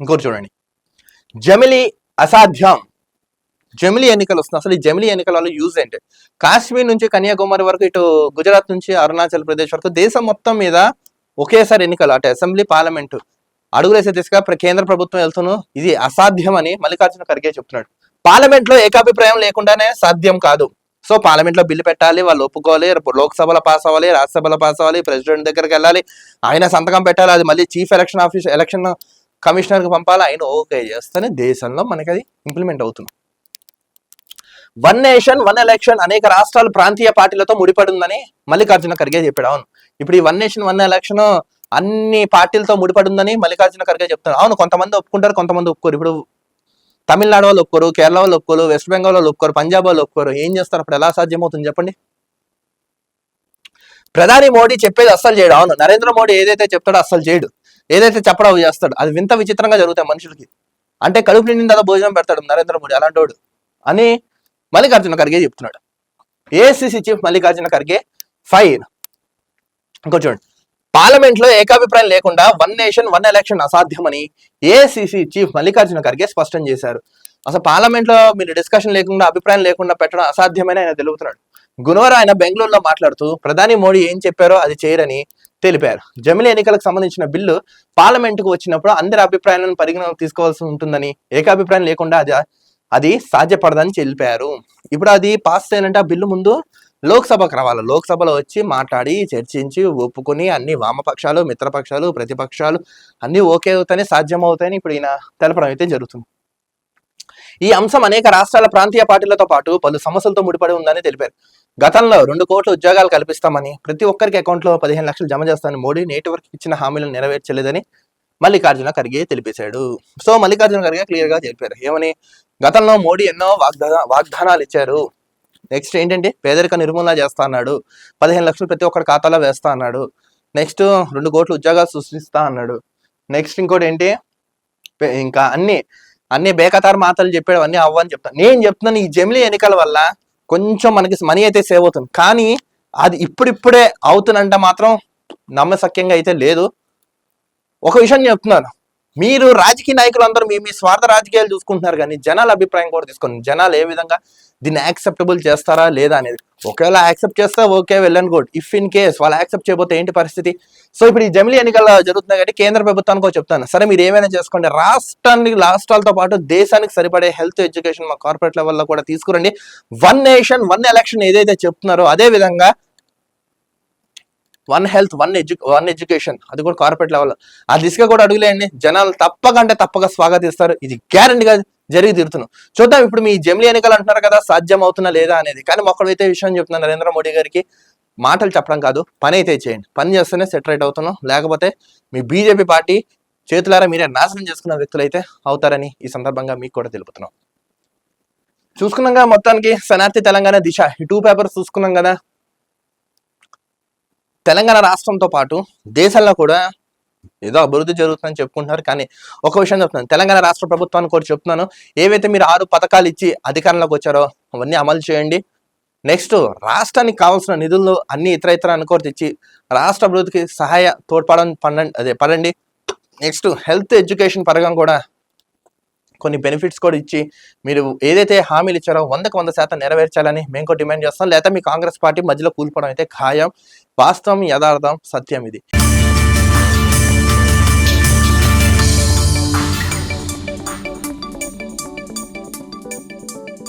ఇంకోటి చూడండి. జమిలి అసాధ్యం. జమిలి ఎన్నికలు వస్తున్నాయి. అసలు ఈ జమిలి ఎన్నికల వల్ల యూజ్ ఏంటి? కాశ్మీర్ నుంచి కన్యాకుమారి వరకు ఇటు గుజరాత్ నుంచి అరుణాచల్ ప్రదేశ్ వరకు దేశం మొత్తం మీద ఒకేసారి ఎన్నికలు. అటు అసెంబ్లీ పార్లమెంటు అడుగులేసే దిశగా కేంద్ర ప్రభుత్వం వెళ్తున్నాను ఇది అసాధ్యం అని మల్లికార్జున ఖర్గే చెప్తున్నాడు. పార్లమెంట్లో ఏకాభిప్రాయం లేకుండానే సాధ్యం కాదు. సో పార్లమెంట్లో బిల్లు పెట్టాలి వాళ్ళు ఒప్పుకోవాలి లోక్సభలో పాస్ అవ్వాలి రాజ్యసభలో పాస్ అవ్వాలి ప్రెసిడెంట్ దగ్గరికి వెళ్ళాలి ఆయన సంతకం పెట్టాలి అది మళ్ళీ చీఫ్ ఎలక్షన్ ఆఫీస్ ఎలక్షన్ కమిషనర్కి పంపాలి? ఆయన ఓకే చేస్తేనే దేశంలో మనకి అది ఇంప్లిమెంట్ అవుతుంది. వన్ నేషన్ వన్ ఎలక్షన్ అనేక రాష్ట్రాలు ప్రాంతీయ పార్టీలతో ముడిపడి ఉందని మల్లికార్జున ఖర్గే చెప్పాడు. అవును. ఇప్పుడు ఈ వన్ నేషన్ వన్ ఎలక్షన్ అన్ని పార్టీలతో ముడిపడి ఉందని మల్లికార్జున ఖర్గే చెప్తారు అవును కొంతమంది ఒప్పుకుంటారు కొంతమంది ఒప్పుకోరు. ఇప్పుడు తమిళనాడు వాళ్ళు ఒప్పుకోరు కేరళ వాళ్ళు ఒప్పుకోరు వెస్ట్ బెంగాల్ వాళ్ళు ఒప్పుకోరు పంజాబ్ వాళ్ళు ఒప్పుకోరు. ఏం చేస్తారు? అప్పుడు ఎలా సాధ్యమవుతుంది చెప్పండి? ప్రధాని మోడీ చెప్పేది అస్సలు చేయడు. అవును. నరేంద్ర మోడీ ఏదైతే చెప్తాడో అస్సలు చేయడు. ఏదైతే చెప్పడం చేస్తాడు అది వింత విచిత్రంగా జరుగుతాయి మనుషులకి. అంటే కడుపు నిండిందా భోజనం పెడతాడు నరేంద్ర మోడీ అలాంటోడు. అని మల్లికార్జున ఖర్గే చెప్తున్నాడు. ACC chief Mallikarjun Kharge fine. ఇంకో చూడండి. పార్లమెంట్లో ఏకాభిప్రాయం లేకుండా వన్ నేషన్ వన్ ఎలక్షన్ అసాధ్యమని ఏసీసీ చీఫ్ మల్లికార్జున ఖర్గే స్పష్టం చేశారు. అసలు పార్లమెంట్లో మీరు డిస్కషన్ లేకుండా అభిప్రాయం లేకుండా పెట్టడం అసాధ్యమని ఆయన తెలుపుతున్నాడు. గురువారం ఆయన బెంగళూరులో మాట్లాడుతూ ప్రధాని మోడీ ఏం చెప్పారో అది చేయరని తెలిపారు. జమిలి ఎన్నికలకు సంబంధించిన బిల్లు పార్లమెంటుకు వచ్చినప్పుడు అందరి అభిప్రాయాలను పరిగణలోకి తీసుకోవాల్సి ఉంటుందని ఏకాభిప్రాయం లేకుండా అది అది సాధ్యపడదని తెలిపారు. ఇప్పుడు అది పాస్ చేయాలంటే ఆ బిల్లు ముందు లోక్సభకు రావాలి. లోక్సభలో వచ్చి మాట్లాడి చర్చించి ఒప్పుకొని అన్ని వామపక్షాలు మిత్రపక్షాలు ప్రతిపక్షాలు అన్ని ఓకే అవుతాయని సాధ్యం అవుతాయని ఇప్పుడు ఈయన తెలపడం అయితే జరుగుతుంది. ఈ అంశం అనేక రాష్ట్రాల ప్రాంతీయ పార్టీలతో పాటు పలు సమస్యలతో ముడిపడి ఉందని తెలిపారు. గతంలో రెండు కోట్ల ఉద్యోగాలు కల్పిస్తామని ప్రతి ఒక్కరికి అకౌంట్లో పదిహేను లక్షలు జమ చేస్తామని మోడీ నేటి వరకు ఇచ్చిన హామీలను నెరవేర్చలేదని మల్లికార్జున ఖర్గే తెలిపేశాడు. సో మల్లికార్జున ఖర్గే క్లియర్గా ఏమని? గతంలో మోడీ ఎన్నో వాగ్దా వాగ్దానాలు ఇచ్చారు. నెక్స్ట్ ఏంటంటే పేదరిక నిర్మూలన చేస్తా అన్నాడు. పదిహేను లక్షలు ప్రతి ఒక్కరి ఖాతాలో వేస్తా అన్నాడు. నెక్స్ట్ రెండు కోట్ల ఉద్యోగాలు సృష్టిస్తా అన్నాడు. నెక్స్ట్ ఇంకోటి ఏంటి? ఇంకా అన్ని అన్ని బేకతారు మాటలు చెప్పాడు అన్ని అవ్వని చెప్తాను. నేను చెప్తున్నాను ఈ జమిలీ ఎన్నికల వల్ల కొంచెం మనకి మనీ అయితే సేవ్ అవుతుంది. కానీ అది ఇప్పుడిప్పుడే అవుతుందంటే మాత్రం నమ్మసక్యంగా అయితే లేదు. ఒక విషయం చెప్తున్నాను. మీరు రాజకీయ నాయకులు అందరూ మీ మీ స్వార్థ రాజకీయాలు చూసుకుంటున్నారు కానీ జనాల అభిప్రాయం కూడా తీసుకోండి. జనాలు ఏ విధంగా దీన్ని యాక్సెప్టబుల్ చేస్తారా లేదా అనేది. ఒకవేళ యాక్సెప్ట్ చేస్తే ఓకే వెళ్ళండి గుడ్ ఇఫ్ ఇన్ కేస్ వాళ్ళు యాక్సెప్ట్ చేయబోతే ఏంటి పరిస్థితి? సో ఇప్పుడు ఈ జమిలీ ఎన్నికల జరుగుతున్నాయి కాబట్టి కేంద్ర ప్రభుత్వానికి చెప్తాను. సరే మీరు ఏమైనా చేసుకోండి. రాష్ట్రానికి రాష్ట్రాలతో పాటు దేశానికి సరిపడే హెల్త్ ఎడ్యుకేషన్ మా కార్పొరేట్ లెవెల్లో కూడా తీసుకురండి. వన్ నేషన్ వన్ ఎలక్షన్ ఏదైతే చెప్తున్నారో అదే విధంగా one health one edu one education అది కూడా కార్పొరేట్ లెవెల్ ఆ దిశగా కూడా అడుగులేయండి. జనాలు తప్పకంటే తప్పక స్వాగతిస్తారు. ఇది గ్యారంటీగా జరిగి తీరుతున్నాం చూద్దాం ఇప్పుడు మీ జమిలీ ఎన్నికలు అంటున్నారు కదా సాధ్యం అవుతుందా లేదా అనేది. కానీ ఒక్కడైతే విషయం చెప్తున్నా నరేంద్ర మోడీ గారికి. మాటలు చెప్పడం కాదు పని అయితే చేయండి. పని చేస్తేనే సెటరేట్ అవుతున్నాం. లేకపోతే మీ బీజేపీ పార్టీ చేతులారా మీరే నాశనం చేసుకున్న వ్యక్తులు అయితే అవుతారని ఈ సందర్భంగా మీకు కూడా తెలుపుతున్నాం. చూసుకున్నాం మొత్తానికి. సనార్థి తెలంగాణ దిశ. ఈ టూ పేపర్స్ చూసుకున్నాం కదా. తెలంగాణ రాష్ట్రంతో పాటు దేశంలో కూడా ఏదో అభివృద్ధి జరుగుతుందని చెప్పుకుంటున్నారు. కానీ ఒక విషయం చెప్తున్నాను. తెలంగాణ రాష్ట్ర ప్రభుత్వానికి కూడా చెప్తున్నాను. ఏవైతే మీరు ఆరు పథకాలు ఇచ్చి అధికారంలోకి వచ్చారో అవన్నీ అమలు చేయండి. నెక్స్ట్ రాష్ట్రానికి కావాల్సిన నిధులు అన్ని ఇతర ఇతర అనుకోటి తెచ్చి రాష్ట్ర అభివృద్ధికి సహాయ తోడ్పడని పండండి. అదే పడండి. నెక్స్ట్ హెల్త్ ఎడ్యుకేషన్ పరంగా కూడా కొన్ని బెనిఫిట్స్ కూడా ఇచ్చి మీరు ఏదైతే హామీలు ఇచ్చారో వందకు వంద శాతం నెరవేర్చాలని మేము కూడా డిమాండ్ చేస్తాం. లేదా మీ కాంగ్రెస్ పార్టీ మధ్యలో కూలిపోవడం అయితే ఖాయం. వాస్తవం యథార్థం సత్యం ఇది.